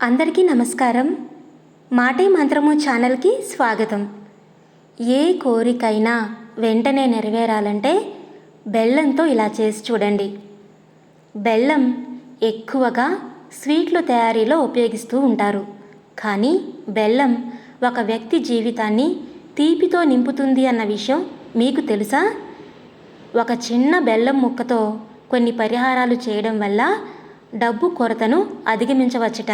అందరికీ నమస్కారం. మాటే మంత్రము ఛానల్కి స్వాగతం. ఏ కోరికైనా వెంటనే నెరవేరాలంటే బెల్లంతో ఇలా చేసి చూడండి. బెల్లం ఎక్కువగా స్వీట్లు తయారీలో ఉపయోగిస్తూ ఉంటారు. కానీ బెల్లం ఒక వ్యక్తి జీవితాన్ని తీపితో నింపుతుంది అన్న విషయం మీకు తెలుసా? ఒక చిన్న బెల్లం ముక్కతో కొన్ని పరిహారాలు చేయడం వల్ల డబ్బు కొరతను అధిగమించవచ్చుట.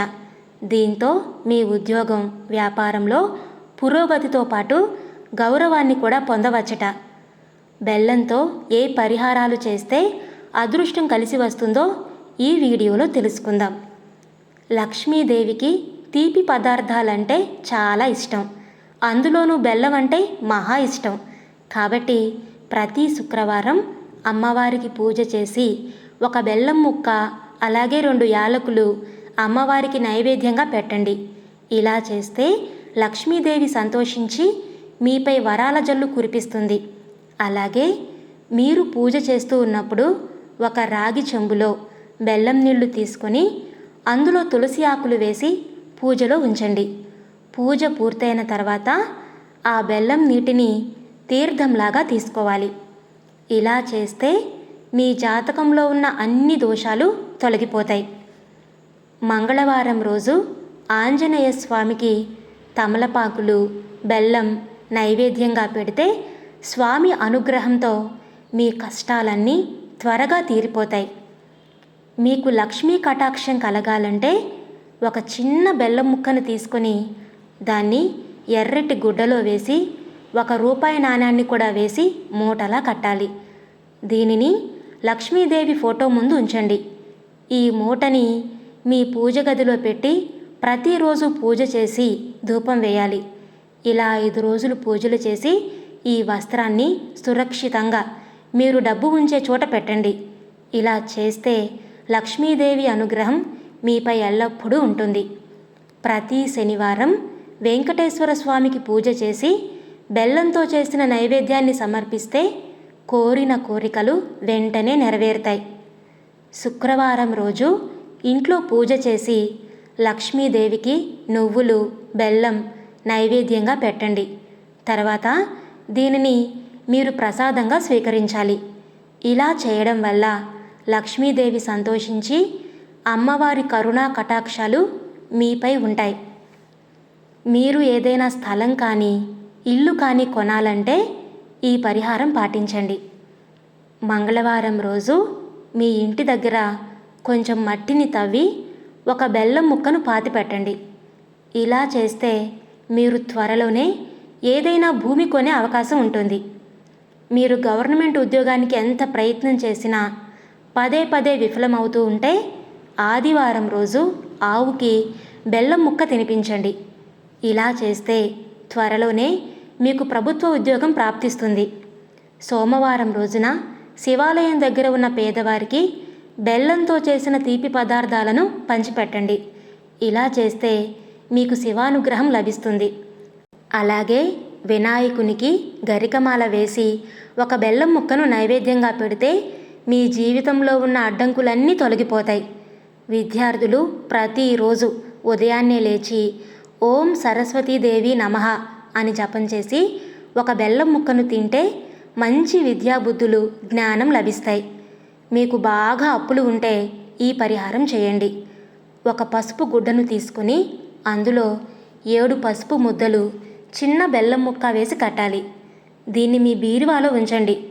దీంతో మీ ఉద్యోగం వ్యాపారంలో పురోగతితో పాటు గౌరవాన్ని కూడా పొందవచ్చట. బెల్లంతో ఏ పరిహారాలు చేస్తే అదృష్టం కలిసి వస్తుందో ఈ వీడియోలో తెలుసుకుందాం. లక్ష్మీదేవికి తీపి పదార్థాలంటే చాలా ఇష్టం. అందులోనూ బెల్లం అంటే మహా ఇష్టం. కాబట్టి ప్రతి శుక్రవారం అమ్మవారికి పూజ చేసి ఒక బెల్లం ముక్క అలాగే రెండు యాలకులు అమ్మవారికి నైవేద్యంగా పెట్టండి. ఇలా చేస్తే లక్ష్మీదేవి సంతోషించి మీపై వరాల జల్లు కురిపిస్తుంది. అలాగే మీరు పూజ చేస్తూ ఉన్నప్పుడు ఒక రాగి చెంబులో బెల్లం నీళ్ళు తీసుకొని అందులో తులసి ఆకులు వేసి పూజలో ఉంచండి. పూజ పూర్తయిన తర్వాత ఆ బెల్లం నీటిని తీర్థంలాగా తీసుకోవాలి. ఇలా చేస్తే మీ జాతకంలో ఉన్న అన్ని దోషాలు తొలగిపోతాయి. మంగళవారం రోజు ఆంజనేయ స్వామికి తమలపాకులు బెల్లం నైవేద్యంగా పెడితే స్వామి అనుగ్రహంతో మీ కష్టాలన్నీ త్వరగా తీరిపోతాయి. మీకు లక్ష్మీ కటాక్షం కలగాలంటే ఒక చిన్న బెల్లం ముక్కను తీసుకొని దాన్ని ఎర్రటి గుడ్డలో వేసి ఒక రూపాయి నాణ్యాన్ని కూడా వేసి మూటలా కట్టాలి. దీనిని లక్ష్మీదేవి ఫోటో ముందు ఉంచండి. ఈ మూటని మీ పూజ గదిలో పెట్టి ప్రతిరోజు పూజ చేసి ధూపం వేయాలి. ఇలా ఐదు రోజులు పూజలు చేసి ఈ వస్త్రాన్ని సురక్షితంగా మీరు డబ్బు ఉంచే చోట పెట్టండి. ఇలా చేస్తే లక్ష్మీదేవి అనుగ్రహం మీపై ఎల్లప్పుడూ ఉంటుంది. ప్రతి శనివారం వెంకటేశ్వర స్వామికి పూజ చేసి బెల్లంతో చేసిన నైవేద్యాన్ని సమర్పిస్తే కోరిన కోరికలు వెంటనే నెరవేరుతాయి. శుక్రవారం రోజు ఇంట్లో పూజ చేసి లక్ష్మీదేవికి నువ్వులు బెల్లం నైవేద్యంగా పెట్టండి. తర్వాత దీనిని మీరు ప్రసాదంగా స్వీకరించాలి. ఇలా చేయడం వల్ల లక్ష్మీదేవి సంతోషించి అమ్మవారి కరుణా కటాక్షాలు మీపై ఉంటాయి. మీరు ఏదైనా స్థలం కానీ ఇల్లు కానీ కొనాలంటే ఈ పరిహారం పాటించండి. మంగళవారం రోజు మీ ఇంటి దగ్గర కొంచెం మట్టిని తవ్వి ఒక బెల్లం ముక్కను పాతి పెట్టండి. ఇలా చేస్తే మీరు త్వరలోనే ఏదైనా భూమి కొనే అవకాశం ఉంటుంది. మీరు గవర్నమెంట్ ఉద్యోగానికి ఎంత ప్రయత్నం చేసినా పదే పదే విఫలమవుతూ ఉంటే ఆదివారం రోజు ఆవుకి బెల్లం ముక్క తినిపించండి. ఇలా చేస్తే త్వరలోనే మీకు ప్రభుత్వ ఉద్యోగం ప్రాప్తిస్తుంది. సోమవారం రోజున శివాలయం దగ్గర ఉన్న పేదవారికి బెల్లంతో చేసిన తీపి పదార్థాలను పంచిపెట్టండి. ఇలా చేస్తే మీకు శివానుగ్రహం లభిస్తుంది. అలాగే వినాయకునికి గరికమాల వేసి ఒక బెల్లం ముక్కను నైవేద్యంగా పెడితే మీ జీవితంలో ఉన్న అడ్డంకులన్నీ తొలగిపోతాయి. విద్యార్థులు ప్రతిరోజు ఉదయాన్నే లేచి ఓం సరస్వతీదేవి నమః అని జపం చేసి ఒక బెల్లం ముక్కను తింటే మంచి విద్యాబుద్ధులు జ్ఞానం లభిస్తాయి. మీకు బాగా అప్పులు ఉంటే ఈ పరిహారం చేయండి. ఒక పసుపు గుడ్డను తీసుకుని అందులో ఏడు పసుపు ముద్దలు చిన్న బెల్లం ముక్క వేసి కట్టాలి. దీన్ని మీ బీరువాలో ఉంచండి.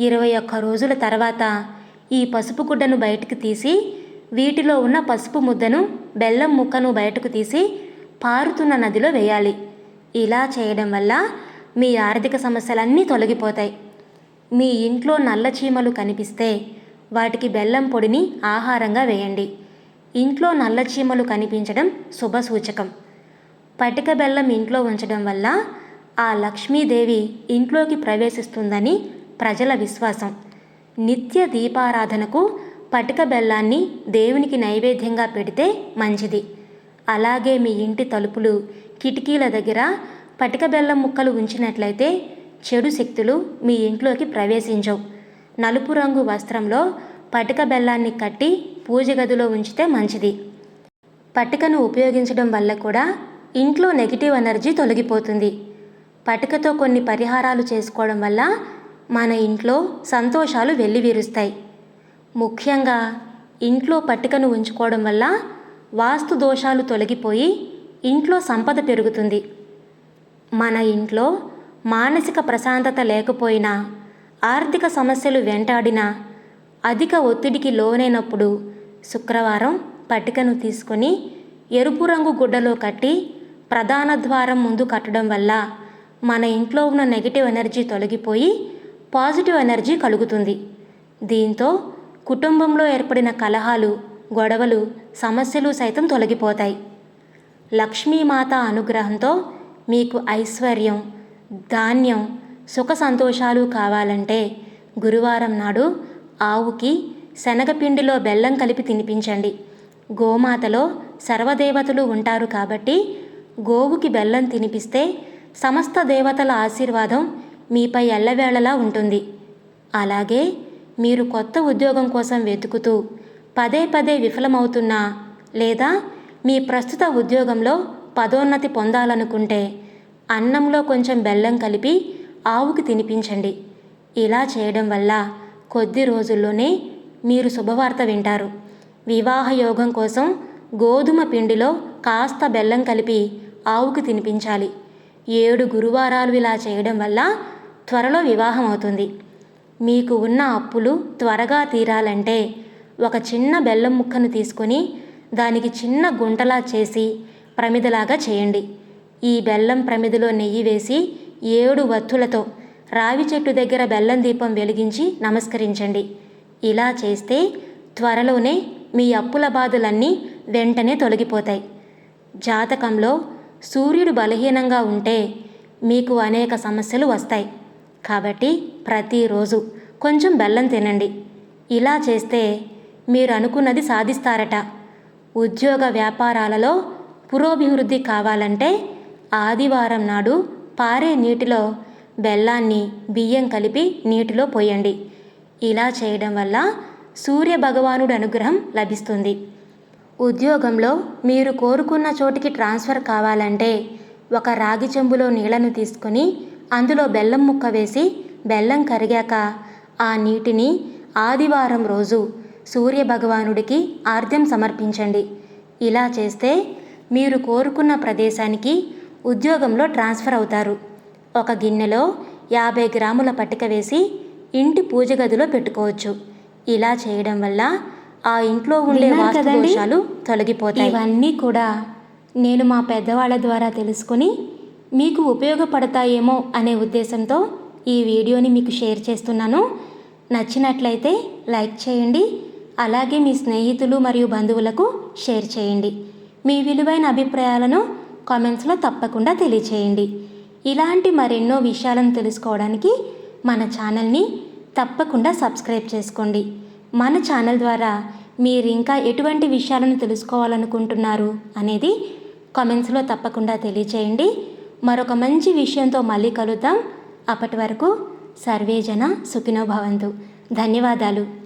ఇరవై ఒక్క రోజుల తర్వాత ఈ పసుపు గుడ్డను బయటకు తీసి వీటిలో ఉన్న పసుపు ముద్దను బెల్లం ముక్కను బయటకు తీసి పారుతున్న నదిలో వేయాలి. ఇలా చేయడం వల్ల మీ ఆర్థిక సమస్యలన్నీ తొలగిపోతాయి. మీ ఇంట్లో నల్ల చీమలు కనిపిస్తే వాటికి బెల్లం పొడిని ఆహారంగా వేయండి. ఇంట్లో నల్ల చీమలు కనిపించడం శుభ సూచకం పటిక బెల్లం ఇంట్లో ఉంచడం వల్ల ఆ లక్ష్మీదేవి ఇంట్లోకి ప్రవేశిస్తుందని ప్రజల విశ్వాసం. నిత్య దీపారాధనకు పటిక బెల్లాన్ని దేవునికి నైవేద్యంగా పెడితే మంచిది. అలాగే మీ ఇంటి తలుపులు కిటికీల దగ్గర పటిక బెల్లం ముక్కలు ఉంచినట్లయితే చెడు శక్తులు మీ ఇంట్లోకి ప్రవేశించవు. నలుపు రంగు వస్త్రంలో పటిక బెల్లాన్ని కట్టి పూజ గదిలో ఉంచితే మంచిది. పటికను ఉపయోగించడం వల్ల కూడా ఇంట్లో నెగిటివ్ ఎనర్జీ తొలగిపోతుంది. పటికతో కొన్ని పరిహారాలు చేసుకోవడం వల్ల మన ఇంట్లో సంతోషాలు వెల్లివిరుస్తాయి. ముఖ్యంగా ఇంట్లో పట్టికను ఉంచుకోవడం వల్ల వాస్తు దోషాలు తొలగిపోయి ఇంట్లో సంపద పెరుగుతుంది. మన ఇంట్లో మానసిక ప్రశాంతత లేకపోయినా ఆర్థిక సమస్యలు వెంటాడినా అధిక ఒత్తిడికి లోనైనప్పుడు శుక్రవారం పట్టికను తీసుకొని ఎరుపు రంగు గుడ్డలో కట్టి ప్రధాన ద్వారం ముందు కట్టడం వల్ల మన ఇంట్లో ఉన్న నెగిటివ్ ఎనర్జీ తొలగిపోయి పాజిటివ్ ఎనర్జీ కలుగుతుంది. దీంతో కుటుంబంలో ఏర్పడిన కలహాలు గొడవలు సమస్యలు సైతం తొలగిపోతాయి. లక్ష్మీమాత అనుగ్రహంతో మీకు ఐశ్వర్యం ధాన్యం సుఖ సంతోషాలు కావాలంటే గురువారం నాడు ఆవుకి శనగపిండిలో బెల్లం కలిపి తినిపించండి. గోమాతలో సర్వదేవతలు ఉంటారు కాబట్టి గోవుకి బెల్లం తినిపిస్తే సమస్త దేవతల ఆశీర్వాదం మీపై ఎల్లవేళలా ఉంటుంది. అలాగే మీరు కొత్త ఉద్యోగం కోసం వెతుకుతూ పదే పదే విఫలమవుతున్నా లేదా మీ ప్రస్తుత ఉద్యోగంలో పదోన్నతి పొందాలనుకుంటే అన్నంలో కొంచెం బెల్లం కలిపి ఆవుకి తినిపించండి. ఇలా చేయడం వల్ల కొద్ది రోజుల్లోనే మీరు శుభవార్త వింటారు. వివాహ యోగం కోసం గోధుమ పిండిలో కాస్త బెల్లం కలిపి ఆవుకి తినిపించాలి. ఏడు గురువారాలు ఇలా చేయడం వల్ల త్వరలో వివాహం అవుతుంది. మీకు ఉన్న అప్పులు త్వరగా తీరాలంటే ఒక చిన్న బెల్లం ముక్కను తీసుకొని దానికి చిన్న గుంటలా చేసి ప్రమిదలాగా చేయండి. ఈ బెల్లం ప్రమిదలో నెయ్యి వేసి ఏడు వత్తులతో రావి చెట్టు దగ్గర బెల్లం దీపం వెలిగించి నమస్కరించండి. ఇలా చేస్తే త్వరలోనే మీ అప్పుల బాధలన్నీ వెంటనే తొలగిపోతాయి. జాతకంలో సూర్యుడు బలహీనంగా ఉంటే మీకు అనేక సమస్యలు వస్తాయి. కాబట్టి ప్రతిరోజు కొంచెం బెల్లం తినండి. ఇలా చేస్తే మీరు అనుకున్నది సాధిస్తారట. ఉద్యోగ వ్యాపారాలలో పురోభివృద్ధి కావాలంటే ఆదివారం నాడు పారే నీటిలో బెల్లాన్ని బియ్యం కలిపి నీటిలో పోయండి. ఇలా చేయడం వల్ల సూర్య భగవానుడు అనుగ్రహం లభిస్తుంది. ఉద్యోగంలో మీరు కోరుకున్న చోటికి ట్రాన్స్ఫర్ కావాలంటే ఒక రాగి చెంబులో నీళ్ళను తీసుకొని అందులో బెల్లం ముక్క వేసి బెల్లం కరిగాక ఆ నీటిని ఆదివారం రోజు సూర్య భగవానుడికి ఆర్ద్యం సమర్పించండి. ఇలా చేస్తే మీరు కోరుకున్న ప్రదేశానికి ఉద్యోగంలో ట్రాన్స్ఫర్ అవుతారు. ఒక గిన్నెలో యాభై గ్రాముల పట్టిక వేసి ఇంటి పూజ గదిలో పెట్టుకోవచ్చు. ఇలా చేయడం వల్ల ఆ ఇంట్లో ఉండే? దోషాలు తొలగిపోతాయి. ఇవన్నీ కూడా నేను మా పెద్దవాళ్ళ ద్వారా తెలుసుకొని మీకు ఉపయోగపడతాయేమో అనే ఉద్దేశంతో ఈ వీడియోని మీకు షేర్ చేస్తున్నాను. నచ్చినట్లయితే లైక్ చేయండి అలాగే మీ స్నేహితులు మరియు బంధువులకు షేర్ చేయండి. మీ విలువైన అభిప్రాయాలను కామెంట్స్లో తప్పకుండా తెలియచేయండి. ఇలాంటి మరెన్నో విషయాలను తెలుసుకోవడానికి మన ఛానల్ని తప్పకుండా సబ్స్క్రైబ్ చేసుకోండి. మన ఛానల్ ద్వారా మీరు ఇంకా ఎటువంటి విషయాలను తెలుసుకోవాలనుకుంటున్నారు అనేది కామెంట్స్లో తప్పకుండా తెలియచేయండి. మరొక మంచి విషయంతో మళ్ళీ కలుద్దాం. అప్పటి వరకు సర్వేజన సుఖినోభవంతు ధన్యవాదాలు.